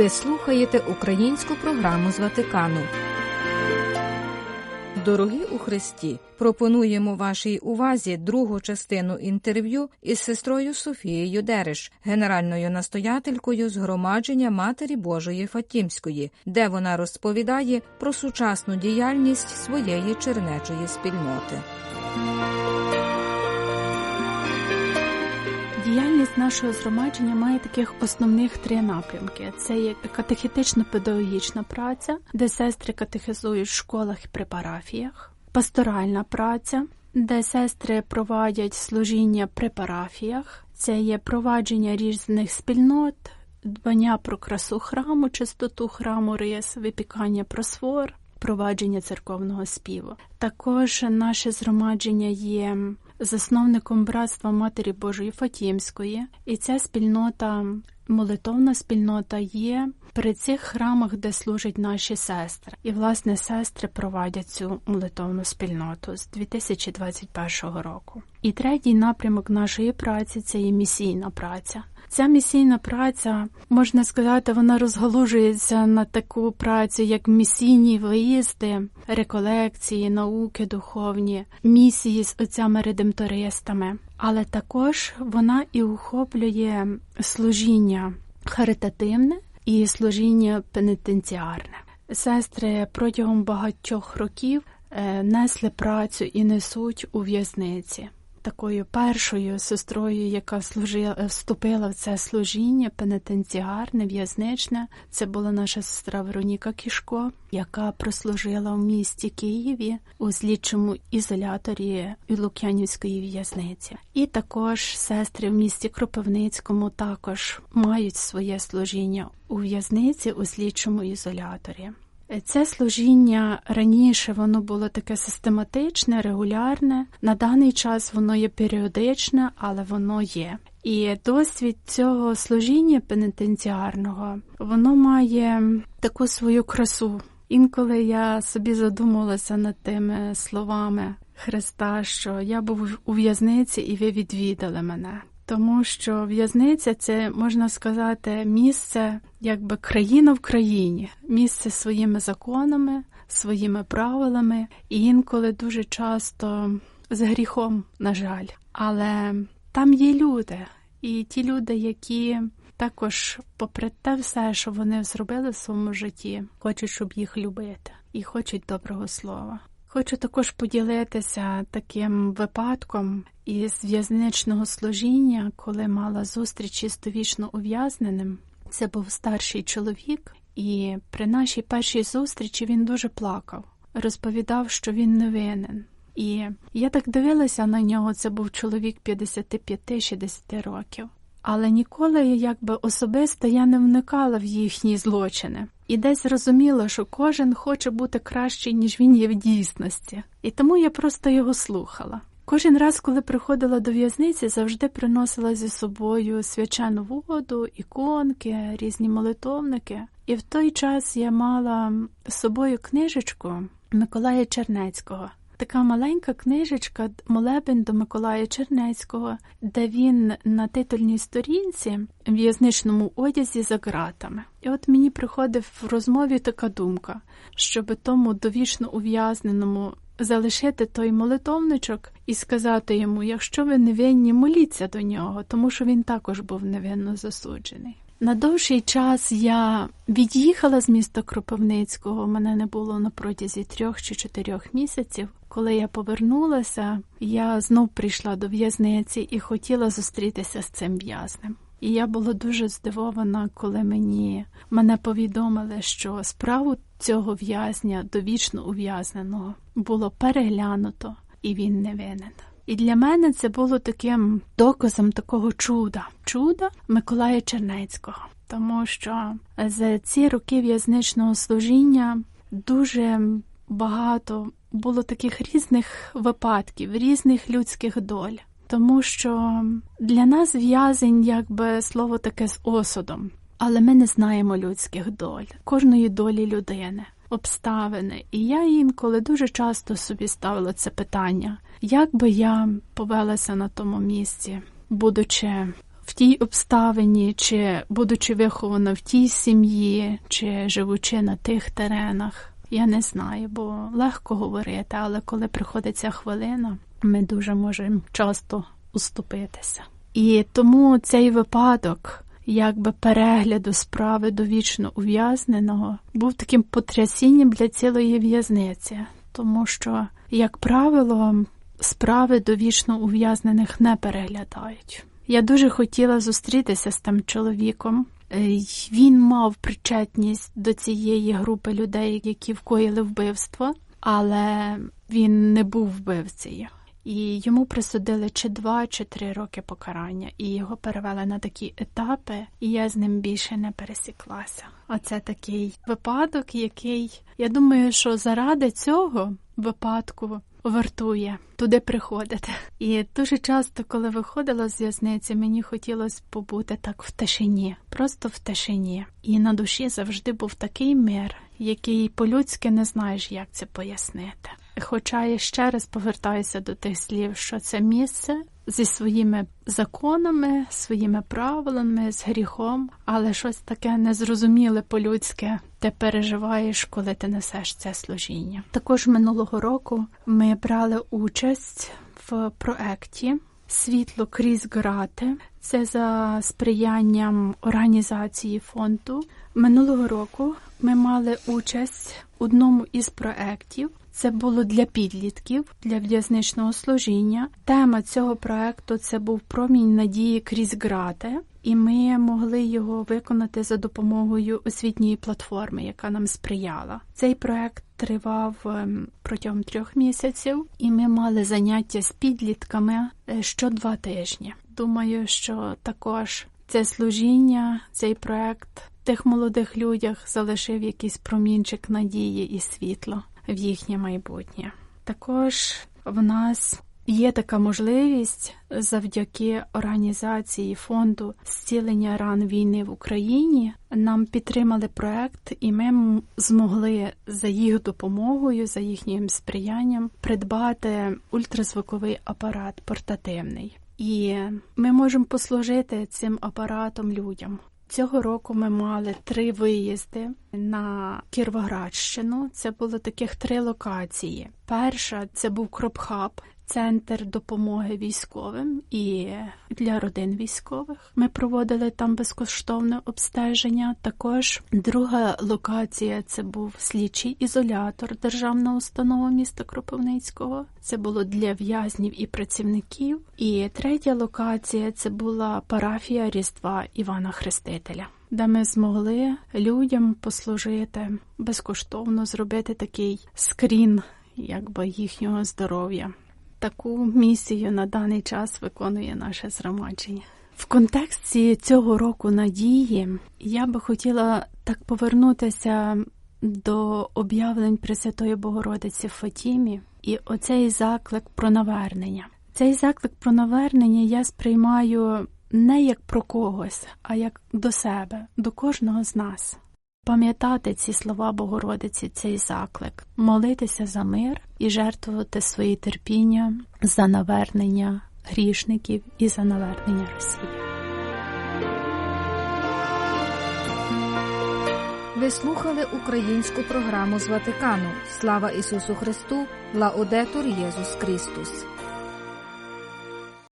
Ви слухаєте українську програму з Ватикану. Дорогі у Христі, пропонуємо вашій увазі другу частину інтерв'ю із сестрою Софією Дереш, генеральною настоятелькою згромадження Матері Божої Фатімської, де вона розповідає про сучасну діяльність своєї чернечої спільноти. Діяльність нашого згромадження має таких основних три напрямки: це є катехетично-педагогічна праця, де сестри катехизують в школах і при парафіях, пасторальна праця, де сестри проводять служіння при парафіях, це є провадження різних спільнот, дбання про красу храму, чистоту храму, рис, випікання просфор, провадження церковного співу. Також наше згромадження є засновником братства Матері Божої Фатімської, і ця спільнота, молитовна спільнота, є при цих храмах, де служать наші сестри. І, власне, сестри проводять цю молитовну спільноту з 2021 року. І третій напрямок нашої праці це є місійна праця. Ця місійна праця, можна сказати, вона розгалужується на таку працю, як місійні виїзди, реколекції, науки духовні, місії з отцями-редемтористами, але також вона і охоплює служіння харитативне і служіння пенітенціарне. Сестри протягом багатьох років несли працю і несуть у в'язниці такою першою сестрою, яка служила, вступила в це служіння пенітенціарне, в'язничне. Це була наша сестра Вероніка Кішко, яка прослужила в місті Києві у слідчому ізоляторі Лук'янівської в'язниці. І також сестри в місті Кропивницькому також мають своє служіння у в'язниці у слідчому ізоляторі. Це служіння раніше воно було таке систематичне, регулярне. На даний час воно є періодичне, але воно є. І досвід цього служіння пенітенціарного воно має таку свою красу. Інколи я собі задумалася над тими словами Христа, що я був у в'язниці і ви відвідали мене тому що в'язниця це можна сказати місце, якби країна в країні, місце своїми законами, своїми правилами, і інколи дуже часто з гріхом, на жаль. Але там є люди, і ті люди, які також, попри те, все, що вони зробили в своєму житті, хочуть, щоб їх любити, і хочуть доброго слова. Хочу також поділитися таким випадком із в'язничного служіння, коли мала зустріч із довічно ув'язненим. Це був старший чоловік, і при нашій першій зустрічі він дуже плакав, розповідав, що він не винен. І я так дивилася на нього, це був чоловік 55-60 років. Але ніколи якби особисто я не вникала в їхні злочини. І десь зрозуміла, що кожен хоче бути кращий, ніж він є в дійсності. І тому я просто його слухала. Кожен раз, коли приходила до в'язниці, завжди приносила зі собою свячену воду, іконки, різні молитовники. І в той час я мала з собою книжечку Миколая Чернецького така маленька книжечка Молебень до Миколая Чернецького, де він на титульній сторінці в в'язничному одязі за ґратами. І от мені приходить в розмові така думка, щоб тому довічно ув'язненому залишити той молитовничок і сказати йому: якщо ви невинні, моліться до нього, тому що він також був невинно засуджений. На довший час я від'їхала з міста Кропивницького. Мене не було на протязі трьох чи чотирьох місяців. Коли я повернулася, я знов прийшла до в'язниці і хотіла зустрітися з цим в'язнем. І я була дуже здивована, коли мені мене повідомили, що справу цього в'язня довічно ув'язненого було переглянуто, і він не винен. І для мене це було таким доказом такого чуда, чуда Миколая Чернецького, тому що за ці роки в'язничного служіння дуже багато було таких різних випадків, різних людських доль. Тому що для нас в'язень, якби слово таке з осудом, але ми не знаємо людських доль, кожної долі людини, обставини. І я інколи дуже часто собі ставила це питання, як би я повелася на тому місці, будучи в тій обставині, чи будучи вихована в тій сім'ї, чи живучи на тих теренах, я не знаю, бо легко говорити, але коли приходить ця хвилина, ми дуже можемо часто уступитися. І тому цей випадок, якби перегляду справи довічно ув'язненого, був таким потрясінням для цілої в'язниці, тому що, як правило, справи довічно ув'язнених не переглядають. Я дуже хотіла зустрітися з тим чоловіком. Е, Він мав причетність до цієї групи людей, які вкоїли вбивство, але він не був вбивцею. І йому присудили чи два, чи три роки покарання, і його перевели на такі етапи, і я з ним більше не пересіклася. Оце такий випадок, який я думаю, що заради цього випадку вартує туди приходити. І дуже часто, коли виходила з в'язниці, мені хотілося побути так в тишині, просто в тишині. І на душі завжди був такий мир, який по-людськи не знаєш, як це пояснити. Хоча я ще раз повертаюся до тих слів, що це місце зі своїми законами, своїми правилами, з гріхом, але щось таке незрозуміле по-людськи ти переживаєш, коли ти несеш це служіння. Також минулого року ми брали участь в проекті. Світло крізь грати це за сприянням організації фонду. Минулого року ми мали участь в одному із проєктів. Це було для підлітків для в'язничного служіння. Тема цього проекту це був промінь надії крізь грати, і ми могли його виконати за допомогою освітньої платформи, яка нам сприяла. Цей проект тривав ем, протягом трьох місяців, і ми мали заняття з підлітками е, що два тижні. Думаю, що також це служіння, цей проект тих молодих людях залишив якийсь промінчик надії і світла в їхнє майбутнє. Також в нас є така можливість завдяки організації фонду зцілення ран війни в Україні. Нам підтримали проект, і ми змогли за їх допомогою, за їхнім сприянням придбати ультразвуковий апарат портативний. І ми можемо послужити цим апаратом людям. Цього року ми мали три виїзди на Кіровоградщину. Це було таких три локації. Перша це був Кропхаб, центр допомоги військовим і для родин військових. Ми проводили там безкоштовне обстеження. Також друга локація це був слідчий ізолятор, державна установа міста Кропивницького. Це було для в'язнів і працівників. І третя локація це була парафія Різдва Івана Хрестителя. Де ми змогли людям послужити безкоштовно зробити такий скрін, якби їхнього здоров'я таку місію на даний час виконує наше згромадження. В контексті цього року надії я би хотіла так повернутися до об'явлень Пресвятої Богородиці в Фатімі і оцей заклик про навернення. Цей заклик про навернення я сприймаю не як про когось, а як до себе, до кожного з нас. Пам'ятати ці слова Богородиці, цей заклик, молитися за мир і жертвувати свої терпіння за навернення грішників і за навернення Росії. Ви слухали українську програму з Ватикану. Слава Ісусу Христу! Лаудетур Єсус Христос!